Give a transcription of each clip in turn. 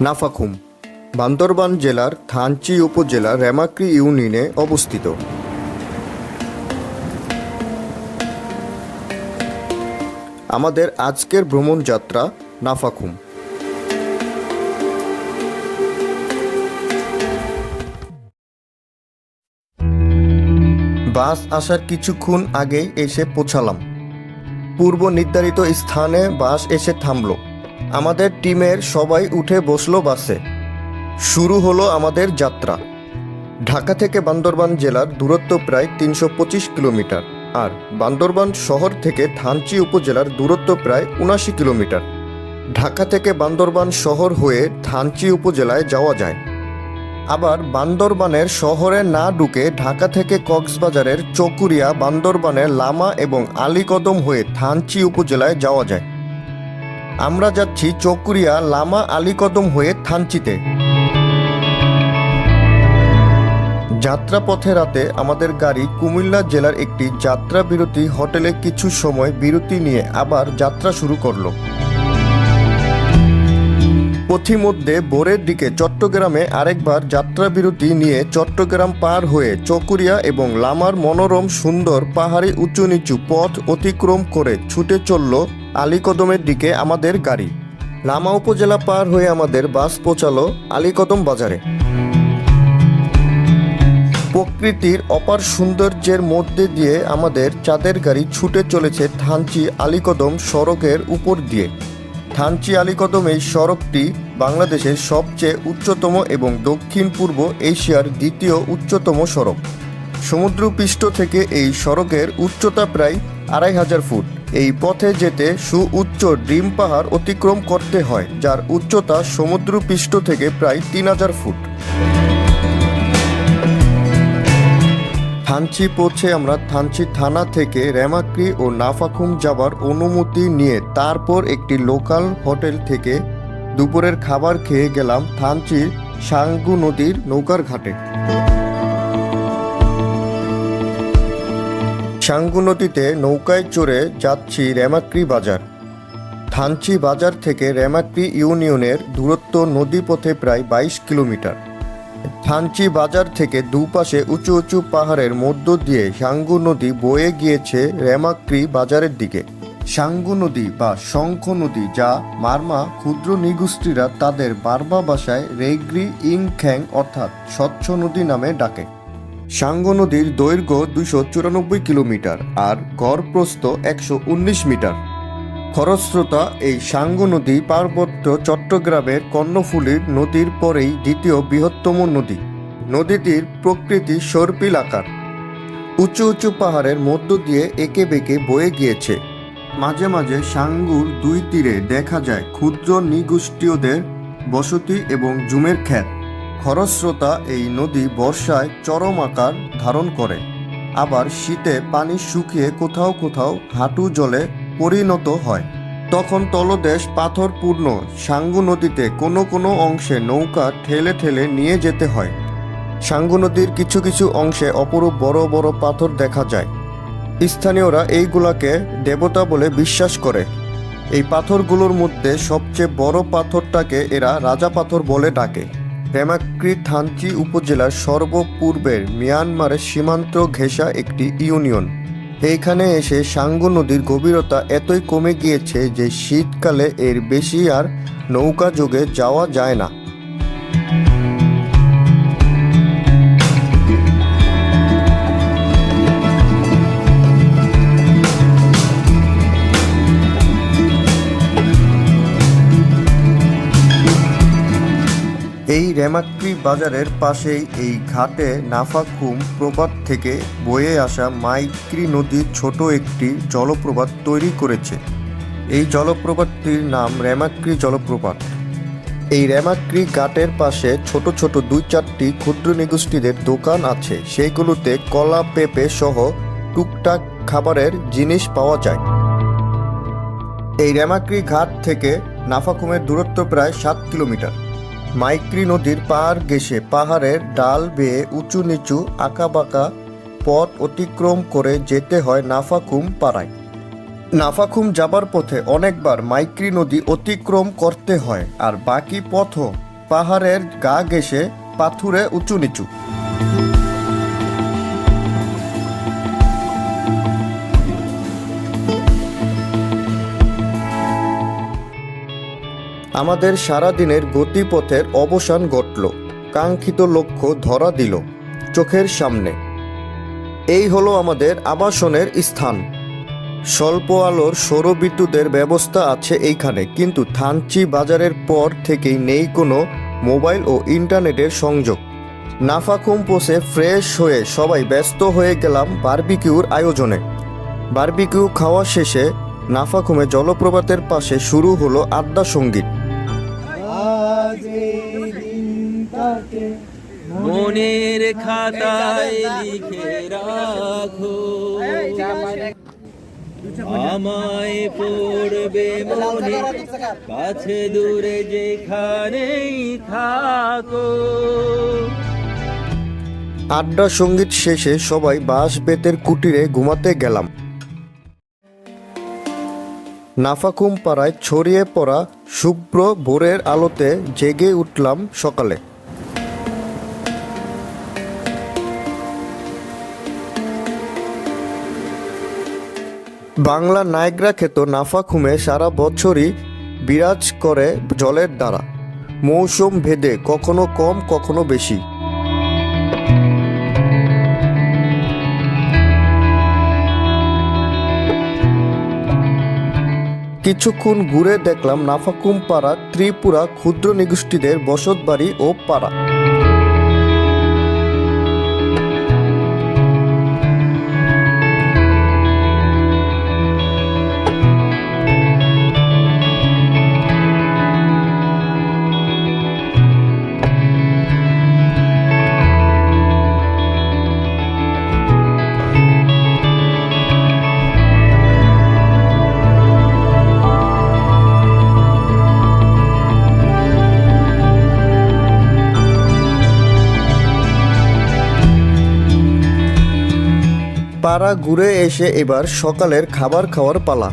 নাফাখুম, বান্দরবান জেলার থানচি উপজেলার রেমাক্রি ইউনিয়নে অবস্থিত। আমাদের আজকের ভ্রমণ যাত্রা নাফাখুম। বাস আসার কিছুক্ষণ আগেই এসে পৌঁছালাম। পূর্ব নির্ধারিত স্থানে বাস এসে থামলো। আমাদের টিমের সবাই উঠে বসল বাসে। শুরু হলো আমাদের যাত্রা। ঢাকা থেকে বান্দরবান জেলার দূরত্ব প্রায় তিনশো পঁচিশ কিলোমিটার, আর বান্দরবান শহর থেকে থানচি উপজেলার দূরত্ব প্রায় উনাশি কিলোমিটার। ঢাকা থেকে বান্দরবান শহর হয়ে থানচি উপজেলায় যাওয়া যায়। আবার বান্দরবানের শহরে না ঢুকে ঢাকা থেকে কক্সবাজারের চকুরিয়া বান্দরবানের লামা এবং আলীকদম হয়ে থানচি উপজেলায় যাওয়া যায়। আমরা যাচ্ছি চকুরিয়া লামা আলীকদম হয়ে থানচিতে। যাত্রাপথে রাতে আমাদের গাড়ি কুমিল্লা জেলার একটি যাত্রা বিরতি হোটেলে কিছু সময় বিরতি নিয়ে আবার যাত্রা শুরু করল। পথিমধ্যে ভোরের দিকে চট্টগ্রামে আরেকবার যাত্রা বিরতি নিয়ে চট্টগ্রাম পার হয়ে চকুরিয়া এবং লামার মনোরম সুন্দর পাহাড়ি উঁচু নিচু পথ অতিক্রম করে ছুটে চলল আলীকদমের দিকে আমাদের গাড়ি। লামা উপজেলা পার হয়ে আমাদের বাস পৌঁছালো আলীকদম বাজারে। প্রকৃতির অপার সৌন্দর্যের মধ্যে দিয়ে আমাদের চাঁদের গাড়ি ছুটে চলেছে থানচি আলীকদম সড়কের উপর দিয়ে। থানচি আলীকদম এই সড়কটি বাংলাদেশের সবচেয়ে উচ্চতম এবং দক্ষিণ পূর্ব এশিয়ার দ্বিতীয় উচ্চতম সড়ক। সমুদ্রপৃষ্ঠ থেকে এই সড়কের উচ্চতা প্রায় আড়াই হাজার ফুট। এই পথে যেতে সুউচ্চ ডিম পাহাড় অতিক্রম করতে হয়, যার উচ্চতা সমুদ্রপৃষ্ঠ থেকে প্রায় তিন হাজার ফুট। থানচি পৌঁছে আমরা থানচি থানা থেকে রেমাক্রি ও নাফাখুম যাবার অনুমতি নিয়ে তারপর একটি লোকাল হোটেল থেকে দুপুরের খাবার খেয়ে গেলাম থানচির সাঙ্গু নদীর নৌকার ঘাটে। সাঙ্গু নদীতে নৌকায় চড়ে যাচ্ছি রেমাক্রি বাজার। থানচি বাজার থেকে রেমাক্রি ইউনিয়নের দূরত্ব নদীপথে প্রায় বাইশ কিলোমিটার। থানচি বাজার থেকে দুপাশে উঁচু উঁচু পাহাড়ের মধ্য দিয়ে সাঙ্গু নদী বয়ে গিয়েছে রেমাক্রি বাজারের দিকে। সাঙ্গু নদী বা শঙ্খ নদী যা মার্মা ক্ষুদ্র নিগোষ্ঠীরা তাদের বারবা ভাষায় রেগ্রি ইংখ্যাং অর্থাৎ স্বচ্ছ নদী নামে ডাকে। সাঙ্গু নদীর দৈর্ঘ্য দুশো চুরানব্বই কিলোমিটার আর গড় প্রস্থ একশো উনিশ মিটার। খরস্রোতা এই সাঙ্গু নদী পার্বত্য চট্টগ্রামের কর্ণফুলীর নদীর পরেই দ্বিতীয় বৃহত্তম নদী। নদীটির প্রকৃতি সর্পিল আকার। উঁচু উঁচু পাহাড়ের মধ্য দিয়ে এঁকে বেঁকে বয়ে গিয়েছে। মাঝে মাঝে সাঙ্গুর দুই তীরে দেখা যায় ক্ষুদ্র নিগোষ্ঠীয়দের বসতি এবং জুমের ক্ষেত খরস্রোতা এই নদী বর্ষায় চরম আকার ধারণ করে। আবার শীতে পানি শুকিয়ে কোথাও কোথাও হাঁটু জলে পরিণত হয়। তখন তলদেশ পাথরপূর্ণ সাঙ্গু নদীতে কোনো কোনো অংশে নৌকা ঠেলে ঠেলে নিয়ে যেতে হয়। সাঙ্গু নদীর কিছু কিছু অংশে অপরূপ বড় বড় পাথর দেখা যায়। স্থানীয়রা এইগুলাকে দেবতা বলে বিশ্বাস করে। এই পাথরগুলোর মধ্যে সবচেয়ে বড় পাথরটাকে এরা রাজা পাথর বলে ডাকে। রেমাক্রি থানচি উপজেলার সর্বপূর্বের মিয়ানমারের সীমান্ত ঘেঁষা একটি ইউনিয়ন। এইখানে এসে সাঙ্গু নদীর গভীরতা এতই কমে গিয়েছে যে শীতকালে এর বেশি আর নৌকা যোগে যাওয়া যায় না। রেমাক্রি বাজারের পাশেই এই ঘাটে নাফাকুম প্রপাত থেকে বয়ে আসা মাইক্রি নদীর ছোট একটি জলপ্রপাত তৈরি করেছে। এই জলপ্রপাতটির নাম রেমাক্রি জলপ্রপাত। এই রেমাক্রি ঘাটের পাশে ছোট ছোট দুই চারটি ক্ষুদ্র নিগোষ্ঠীদের দোকান আছে। সেইগুলোতে কলা, পেঁপে সহ টুকটাক খাবারের জিনিস পাওয়া যায়। এই রেমাক্রি ঘাট থেকে নাফাকুমের দূরত্ব প্রায় সাত কিলোমিটার। মাইক্রি নদীর পাহাড় ঘেঁষে পাহাড়ের ডাল বেয়ে উঁচু নিচু আঁকাবাঁকা পথ অতিক্রম করে যেতে হয় নাফাকুম পাড়ায়। নাফাকুম যাবার পথে অনেকবার মাইক্রি নদী অতিক্রম করতে হয় আর বাকি পথও পাহাড়ের গা ঘেঁষে পাথুরে উঁচু নিচু। আমাদের সারাদিনের গতিপথের অবসান ঘটল। কাঙ্ক্ষিত লক্ষ্য ধরা দিল চোখের সামনে। এই হলো আমাদের আবাসনের স্থান। স্বল্প আলোর সৌরবিদ্যুতের ব্যবস্থা আছে এইখানে, কিন্তু থানচি বাজারের পর থেকেই নেই কোনো মোবাইল ও ইন্টারনেটের সংযোগ। নাফাকুম পোষে ফ্রেশ হয়ে সবাই ব্যস্ত হয়ে গেলাম বার্বিকিউর আয়োজনে। বার্বিকিউ খাওয়া শেষে নাফাকুমে জলপ্রপাতের পাশে শুরু হলো আড্ডা সংগীত। মনের খাতায় লিখে রাখো। আমায় পড়বে মনে কাছে দূরে যেখানেই থাকো। আড্ডা সংগীত শেষে সবাই বাঁশ বেতের কুটিরে ঘুমাতে গেলাম। নাফাকুম পাড়ায় ছড়িয়ে পড়া শুভ্র ভোরের আলোতে জেগে উঠলাম সকালে। বাংলা নায়করা খ্যাত নাফাখুমে সারা বছরই বিরাজ করে জলের দ্বারা। মৌসুম ভেদে কখনো কম, কখনো বেশি। কিছুক্ষণ ঘুরে দেখলাম নাফাকুম পাড়া ত্রিপুরা ক্ষুদ্র নিগোষ্ঠীদের বসতবাড়ি ও পাড়া। পাড়া ঘুরে এসে এবার সকালের খাবার খাওয়ার পালা।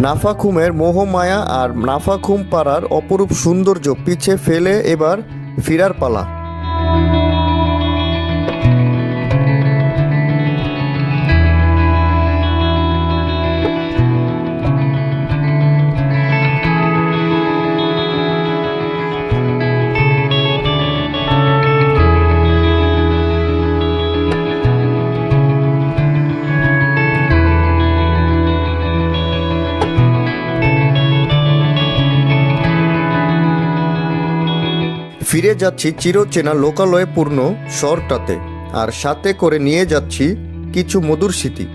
নাফাখুমের মোহমায়া আর নাফাখুম পাড়ার অপরূপ সৌন্দর্য পিছে ফেলে এবার ফিরার পালা। ফিরে যাচ্ছি চিরচেনা লোকালয়ে পূর্ণ শহরটাতে। আর সাথে করে নিয়ে যাচ্ছি কিছু মধুর স্মৃতি।